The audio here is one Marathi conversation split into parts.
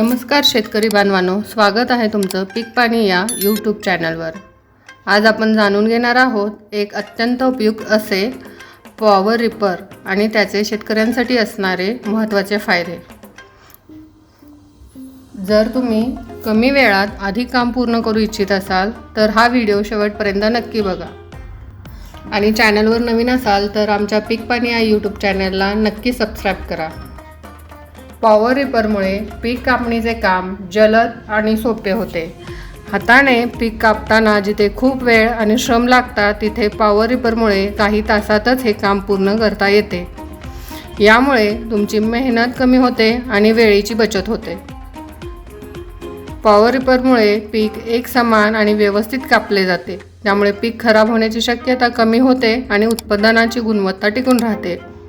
नमस्कार शेतकरी बांधवांनो स्वागत आहे तुमचं पीक पाणी या यूट्यूब चॅनलवर आज आपण जाणून घेणार आहोत एक अत्यंत उपयुक्त असे पॉवर रिपर आणि त्याचे शेतकऱ्यांसाठी असणारे महत्त्वाचे फायदे. जर तुम्ही कमी वेळात अधिक काम पूर्ण करू इच्छित असाल तर हा व्हिडिओ शेवटपर्यंत नक्की बघा. आणि चॅनलवर नवीन असाल तर आमच्या पीक पाणी या यूट्यूब चॅनलला नक्की सबस्क्राईब करा. पॉवर रिपरमुळे पीक कापणीचे काम जलद आणि सोपे होते. हाताने पीक कापताना जिथे खूप वेळ आणि श्रम लागतात तिथे पॉवर रिपरमुळे काही तासातच हे काम पूर्ण करता येते. यामुळे तुमची मेहनत कमी होते आणि वेळेची बचत होते. पॉवर रिपरमुळे पीक एक समान आणि व्यवस्थित कापले जाते. त्यामुळे पीक खराब होण्याची शक्यता कमी होते आणि उत्पादनाची गुणवत्ता टिकून राहते.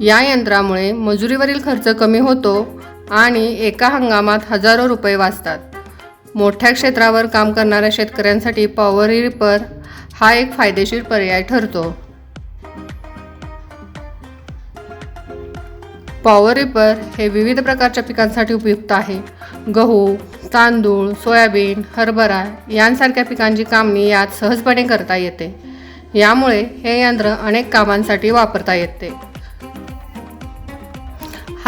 या यंत्रामुळे मजुरीवरील खर्च कमी होतो आणि एका हंगामात हजारो रुपये वाचतात. मोठ्या क्षेत्रावर काम करणाऱ्या शेतकऱ्यांसाठी पॉवर रिपर हा एक फायदेशीर पर्याय ठरतो. पॉवर रिपर हे विविध प्रकारच्या पिकांसाठी उपयुक्त आहे. गहू तांदूळ सोयाबीन हरभरा यांसारख्या पिकांची कामणी यात सहजपणे करता येते. यामुळे हे यंत्र अनेक कामांसाठी वापरता येते.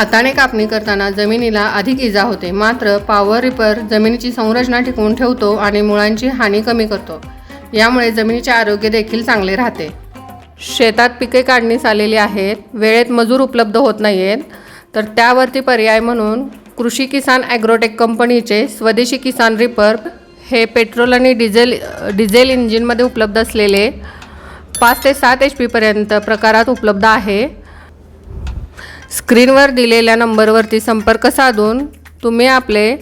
हाताने कापणी करताना जमिनीला अधिक इजा होते. मात्र पॉवर रिपर जमिनीची संरचना टिकवून ठेवतो आणि मुळांची हानी कमी करतो. यामुळे जमिनीचे आरोग्य देखील चांगले राहते. शेतात पिके काढणीस आलेली आहेत. वेळेत मजूर उपलब्ध होत नाही आहेत तर त्यावरती पर्याय म्हणून कृषी किसान ॲग्रोटेक कंपनीचे स्वदेशी किसान रिपर हे पेट्रोल आणि डिझेल डिझेल इंजिनमध्ये उपलब्ध असलेले पाच ते सात एच पीपर्यंत प्रकारात उपलब्ध आहे. स्क्रीनवर दिलेल्या नंबरवरती संपर्क साधून तुम्ही आपले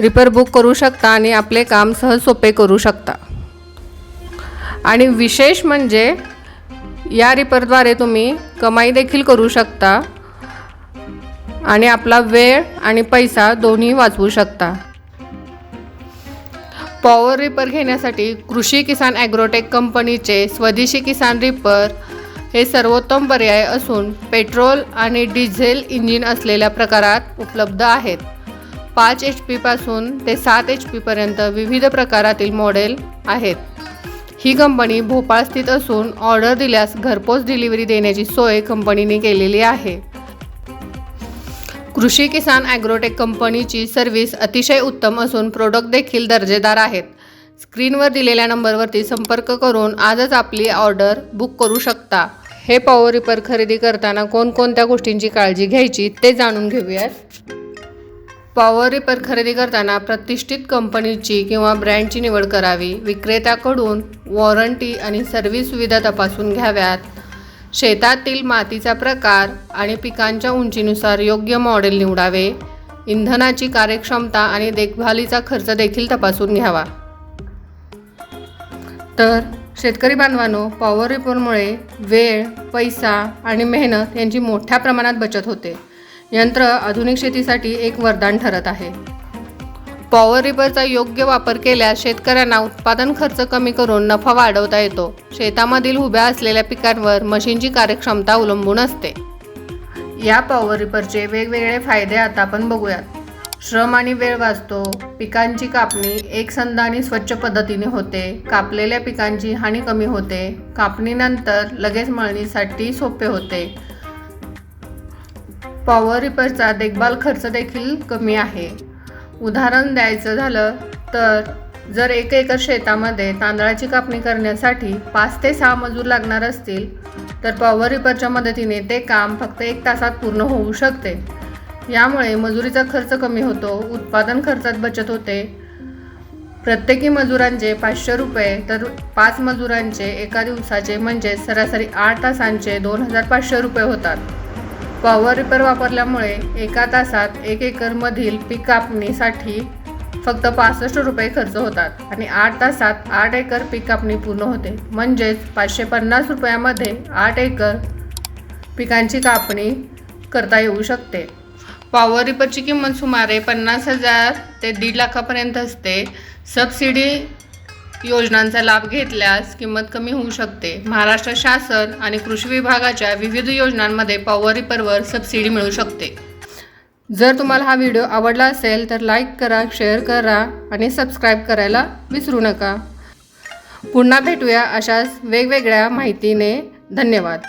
रिपर बुक करू शकता आणि आपले काम सहज सोपे करू शकता. आणि विशेष म्हणजे या रिपरद्वारे तुम्ही कमाई देखील करू शकता आणि आपला वेळ आणि पैसा दोन्ही वाचवू शकता. पॉवर रिपर घेण्यासाठी कृषी किसान ॲग्रोटेक कंपनीचे स्वदेशी किसान रिपर हे सर्वोत्तम पर्याय असून पेट्रोल आणि डिझेल इंजिन असलेल्या प्रकारात उपलब्ध आहेत. पाच एच पीपासून ते सात एच पीपर्यंत विविध प्रकारातील मॉडेल आहेत. ही कंपनी भोपाळ स्थित असून ऑर्डर दिल्यास घरपोच डिलिव्हरी देण्याची सोय कंपनीने केलेली आहे. कृषी किसान ॲग्रोटेक कंपनीची सर्व्हिस अतिशय उत्तम असून प्रोडक्ट देखील दर्जेदार आहेत. स्क्रीनवर दिलेल्या नंबरवरती संपर्क करून आजच आपली ऑर्डर बुक करू शकता. हे पॉवर रिपर खरेदी करताना कोणकोणत्या गोष्टींची काळजी घ्यायची ते जाणून घेऊयात. पॉवर रिपर खरेदी करताना प्रतिष्ठित कंपनीची किंवा ब्रँडची निवड करावी विक्रेत्याकडून वॉरंटी आणि सर्व्हिस सुविधा तपासून घ्याव्यात. शेतातील मातीचा प्रकार आणि पिकांच्या उंचीनुसार योग्य मॉडेल निवडावे. इंधनाची कार्यक्षमता आणि देखभालीचा खर्च देखील तपासून घ्यावा. तर शेतकरी बांधवांनो पॉवर रिपरमुळे वेळ पैसा आणि मेहनत यांची मोठ्या प्रमाणात बचत होते. यंत्र आधुनिक शेतीसाठी एक वरदान ठरत आहे. पॉवर रिपरचा योग्य वापर केल्यास शेतकऱ्यांना उत्पादन खर्च कमी करून नफा वाढवता येतो. शेतामधील उभ्या असलेल्या पिकांवर मशीनची कार्यक्षमता अवलंबून असते. या पॉवर रिपरचे वेगवेगळे फायदे आता आपण बघूयात. श्रम आणि वेळ वाचतो. पिकांची कापणी एकसंध आणि स्वच्छ पद्धतीने होते. कापलेल्या पिकांची हानी कमी होते. कापणीनंतर लगेच मळणीसाठी सोपे होते. पॉवर रिपरचा देखभाल खर्च देखील कमी आहे. उदाहरण द्यायचं झालं तर जर एक एकर शेतामध्ये तांदळाची कापणी करण्यासाठी पाच ते सहा मजूर लागणार असतील तर पॉवर रिपरच्या मदतीने ते काम फक्त एक तासात पूर्ण होऊ शकते. यामुळे मजुरीचा खर्च कमी होतो उत्पादन खर्चात बचत होते. प्रत्येकी मजुरांचे पाचशे रुपये तर पाच मजुरांचे एका दिवसाचे म्हणजे सरासरी आठ तासांचे दोन हजार पाचशे रुपये होतात. पॉवर रिपर वापरल्यामुळे एका तासात एक एकरमधील पीक कापणीसाठी फक्त पासष्ट रुपये खर्च होतात आणि आठ तासात आठ एकर पीक कापणी पूर्ण होते. म्हणजेच पाचशे पन्नास रुपयामध्ये आठ एकर पिकांची कापणी करता येऊ शकते. पॉवर रिपरची किंमत सुमारे पन्नास हजार ते दीड लाखापर्यंत असते. सबसिडी योजनांचा लाभ घेतल्यास किंमत कमी होऊ शकते. महाराष्ट्र शासन आणि कृषी विभागाच्या विविध योजनांमध्ये पॉवर रिपरवर सबसिडी मिळू शकते. जर तुम्हाला हा व्हिडिओ आवडला असेल तर लाईक करा शेअर करा आणि सबस्क्राईब करायला विसरू नका. पुन्हा भेटूया अशाच वेगवेगळ्या माहितीने. धन्यवाद.